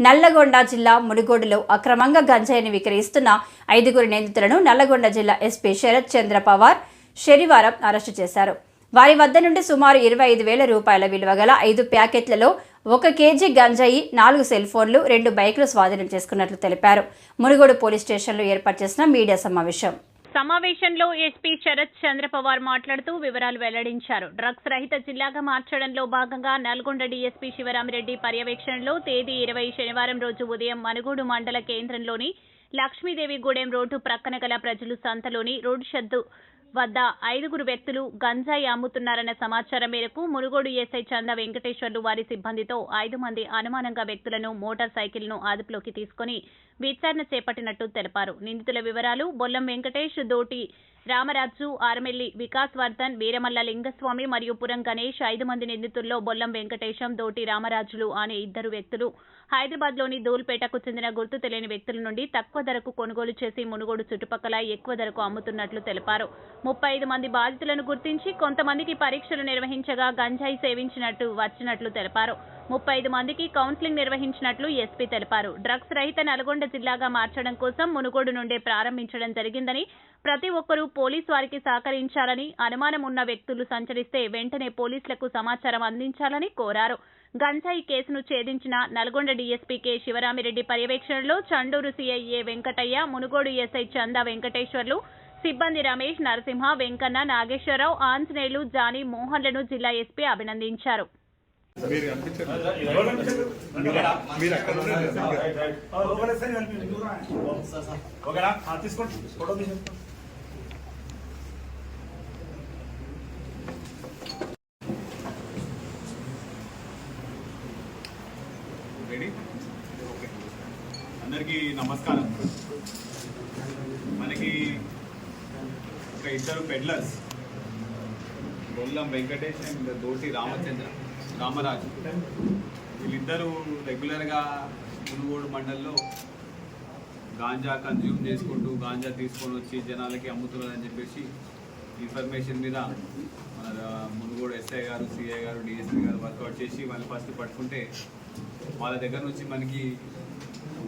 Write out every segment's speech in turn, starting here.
నల్లగొండ జిల్లా మునుగోడులో అక్రమంగా గంజాయిని విక్రయిస్తున్న ఐదుగురు నిందితులను నల్లగొండ జిల్లా ఎస్పీ శరత్ చంద్ర పవార్ శనివారం అరెస్టు చేశారు. వారి వద్ద నుండి సుమారు ఇరవై ఐదు వేల రూపాయల విలువ గల ఐదు ప్యాకెట్లలో ఒక కేజీ గంజాయి నాలుగు సెల్ ఫోన్లు రెండు బైకులు స్వాధీనం చేసుకున్నట్లు తెలిపారు. మునుగోడు పోలీస్ స్టేషన్లో ఏర్పాటు చేసిన మీడియా సమావేశం. సమావేశంలో ఎస్పీ శరత్ చంద్ర పవార్ మాట్లాడుతూ వివరాలు వెల్లడించారు. డ్రగ్స్ రహిత జిల్లాగా మార్చడంలో భాగంగా నల్గొండ డీఎస్పీ శివరామిరెడ్డి పర్యవేక్షణలో తేదీ ఇరవై శనివారం రోజు ఉదయం మనుగోడు మండల కేంద్రంలోని లక్ష్మీదేవి గూడెం రోడ్డు ప్రక్కన గల ప్రజలు సంతలోని రోడ్డు షద్దు వద్ద ఐదుగురు వ్యక్తులు గంజాయి అమ్ముతున్నారన్న సమాచారం మేరకు మునుగోడు ఎస్ఐ చంద వెంకటేశ్వర్లు వారి సిబ్బందితో ఐదు మంది అనుమానంగా వ్యక్తులను మోటార్ సైకిల్ను అదుపులోకి తీసుకుని విచారణ చేపట్టినట్టు తెలిపారు. నిందితుల వివరాలు బొల్లం వెంకటేష్ దోటి రామరాజు ఆరమెల్లి వికాస్ వర్ధన్ వీరమల్ల లింగస్వామి మరియు పురం గణేష్ ఐదు మంది నిందితుల్లో బొల్లం వెంకటేశం దోటి రామరాజులు అనే ఇద్దరు వ్యక్తులు హైదరాబాద్లోని దూల్పేటకు చెందిన గుర్తు తెలియని వ్యక్తుల నుండి తక్కువ ధరకు కొనుగోలు చేసి మునుగోడు చుట్టుపక్కల ఎక్కువ ధరకు అమ్ముతున్నట్లు తెలిపారు. ముప్పై ఐదు మంది బాధితులను గుర్తించి కొంతమందికి పరీక్షలు నిర్వహించగా గంజాయి సేవించినట్టు వచ్చినట్లు తెలిపారు. ముప్పై ఐదు మందికి కౌన్సిలింగ్ నిర్వహించినట్లు ఎస్పీ తెలిపారు. డ్రగ్స్ రహిత నల్గొండ జిల్లాగా మార్చడం కోసం మునుగోడు నుండే ప్రారంభించడం జరిగిందని ప్రతి ఒక్కరూ పోలీసు వారికి సహకరించాలని అనుమానం ఉన్న వ్యక్తులు సంచరిస్తే వెంటనే పోలీసులకు సమాచారం అందించాలని కోరారు. గంజాయి కేసును ఛేదించిన నల్గొండ డీఎస్పీ కె శివరామిరెడ్డి పర్యవేక్షణలో చండూరు సీఐఏ వెంకటయ్య మునుగోడు ఎస్ఐ చందా వెంకటేశ్వర్లు సిబ్బంది రమేష్ నరసింహ వెంకన్న నాగేశ్వరరావు ఆంజనేయులు జానీ మోహన్లను జిల్లా ఎస్పీ అభినందించారు. అందరికీ నమస్కారం. మనకి ఒక ఇద్దరు పెడ్లర్స్ గొల్లం వెంకటేష్ అండ్ దోటి రామచంద్ర రామరాజు. వీళ్ళిద్దరూ రెగ్యులర్గా మునుగోడు మండల్లో గాంజా కన్జ్యూమ్ చేసుకుంటూ గాంజా తీసుకొని వచ్చి జనాలకి అమ్ముతున్నారని చెప్పేసి ఇన్ఫర్మేషన్ మీద మన మునుగోడు ఎస్ఐ గారు సిఐ గారు డిఎస్పీ గారు వర్కౌట్ చేసి వాళ్ళు ఫస్ట్ పట్టుకుంటే వాళ్ళ దగ్గర నుంచి మనకి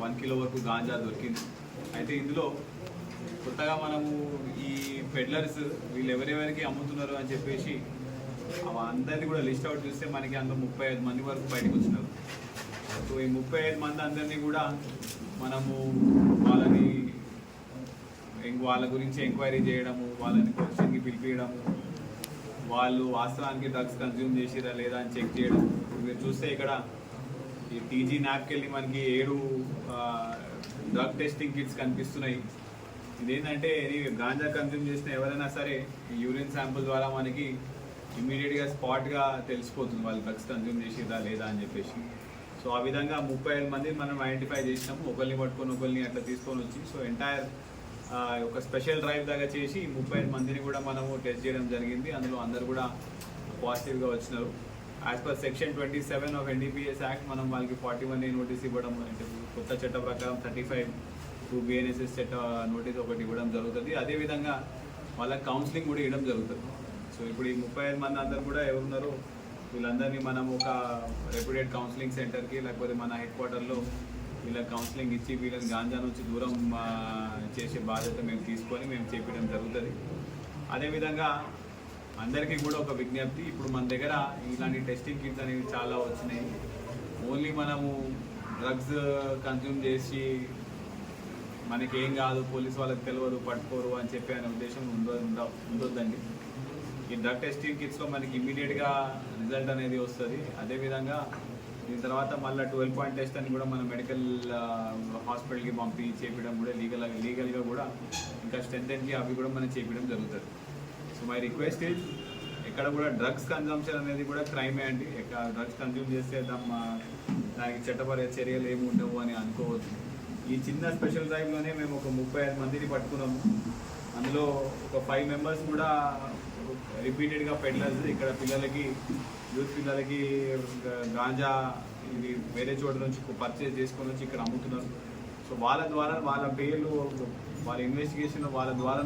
వన్ కిలో వరకు గాంజా దొరికింది. అయితే ఇందులో కొత్తగా మనము ఈ పెడ్లర్స్ వీళ్ళు ఎవరెవరికి అమ్ముతున్నారు అని చెప్పేసి అందరినీ కూడా లిస్ట్ అవుట్ చూస్తే మనకి అందులో ముప్పై ఐదు మంది వరకు బయటకు వచ్చినారు. సో ఈ ముప్పై ఐదు మంది అందరినీ కూడా మనము వాళ్ళని వాళ్ళ గురించి ఎంక్వైరీ చేయడము వాళ్ళని క్వశ్చన్కి పిలిపించడము వాళ్ళు వాస్తవానికి డ్రగ్స్ కన్జ్యూమ్ చేసిరా లేదా అని చెక్ చేయడం. మీరు చూస్తే ఇక్కడ ఈ టీజీ నాప్కెళ్ళి వెళ్ళి మనకి ఏడు డ్రగ్ టెస్టింగ్ కిట్స్ కనిపిస్తున్నాయి. ఇదేంటంటే గాంజా కన్జ్యూమ్ చేసిన ఎవరైనా సరే ఈ యూరిన్ శాంపుల్ ద్వారా మనకి ఇమీడియట్గా స్పాట్గా తెలిసిపోతుంది వాళ్ళు డ్రగ్స్ కన్జ్యూమ్ చేసేదా లేదా అని చెప్పేసి. సో ఆ విధంగా ముప్పై ఐదు మంది మనం ఐడెంటిఫై చేసినాము. ఒకరిని పట్టుకొని ఒకరిని అట్లా తీసుకొని వచ్చి సో ఎంటైర్ ఒక స్పెషల్ డ్రైవ్ దాకా చేసి ముప్పై ఐదు మందిని కూడా మనము టెస్ట్ చేయడం జరిగింది. అందులో అందరు కూడా పాజిటివ్గా వచ్చినారు. As per section twenty seven of NDPS act మనం వాళ్ళకి ఫార్టీ వన్ ఏ నోటీస్ ఇవ్వడం అంటే కొత్త చట్ట ప్రకారం థర్టీ ఫైవ్ టూ బిఎన్ఎస్ఎస్ చట్ట నోటీస్ ఒకటి ఇవ్వడం జరుగుతుంది. అదేవిధంగా వాళ్ళకి కౌన్సిలింగ్ కూడా ఇవ్వడం జరుగుతుంది. సో ఇప్పుడు ఈ ముప్పై ఐదు మంది అందరు కూడా ఎవరున్నారో వీళ్ళందరినీ మనం ఒక రెప్యూటెడ్ కౌన్సిలింగ్ సెంటర్కి లేకపోతే మన హెడ్ క్వార్టర్లో వీళ్ళకి కౌన్సిలింగ్ ఇచ్చి వీళ్ళని గాంజా నుంచి దూరం చేసే బాధ్యత మేము తీసుకొని మేము చేపించడం జరుగుతుంది. అదేవిధంగా అందరికీ కూడా ఒక విజ్ఞప్తి ఇప్పుడు మన దగ్గర ఇలాంటి టెస్టింగ్ కిట్స్ అనేవి చాలా వచ్చినాయి. ఓన్లీ మనము డ్రగ్స్ కన్జ్యూమ్ చేసి మనకేం కాదు పోలీస్ వాళ్ళకి తెలియదు పట్టుకోరు అని చెప్పి అనే ఉద్దేశం ఉండదు ఉండొద్దండి ఈ డ్రగ్ టెస్టింగ్ కిట్స్లో మనకి ఇమీడియట్గా రిజల్ట్ అనేది వస్తుంది. అదేవిధంగా దీని తర్వాత మళ్ళీ ట్వెల్వ్ పాయింట్ టెస్ట్ అని కూడా మనం మెడికల్ హాస్పిటల్కి పంపి చేపించడం కూడా లీగల్ లీగల్గా కూడా ఇంకా స్ట్రెంగ్ అవి కూడా మనం చేపించడం జరుగుతుంది. సో మై రిక్వెస్ట్ ఇస్ ఎక్కడ కూడా డ్రగ్స్ కన్జంప్షన్ అనేది కూడా క్రైమే అండి. ఎక్కడ డ్రగ్స్ కన్జ్యూమ్ చేస్తే దమ్ దానికి చట్టపర చర్యలు ఏమి ఉండవు అని అనుకోవద్దు. ఈ చిన్న స్పెషల్ డ్రైవ్లోనే మేము ఒక ముప్పై ఐదు మందిని పట్టుకున్నాము. అందులో ఒక ఫైవ్ మెంబర్స్ కూడా రిపీటెడ్గా పెడ్లర్స్. ఇక్కడ పిల్లలకి యూత్ పిల్లలకి గాంజా ఇది వేరే చోట నుంచి పర్చేజ్ చేసుకొని వచ్చి ఇక్కడ అమ్ముతున్నారు. సో వాళ్ళ ద్వారా వాళ్ళ పేర్లు వాళ్ళ ఇన్వెస్టిగేషన్ వాళ్ళ ద్వారా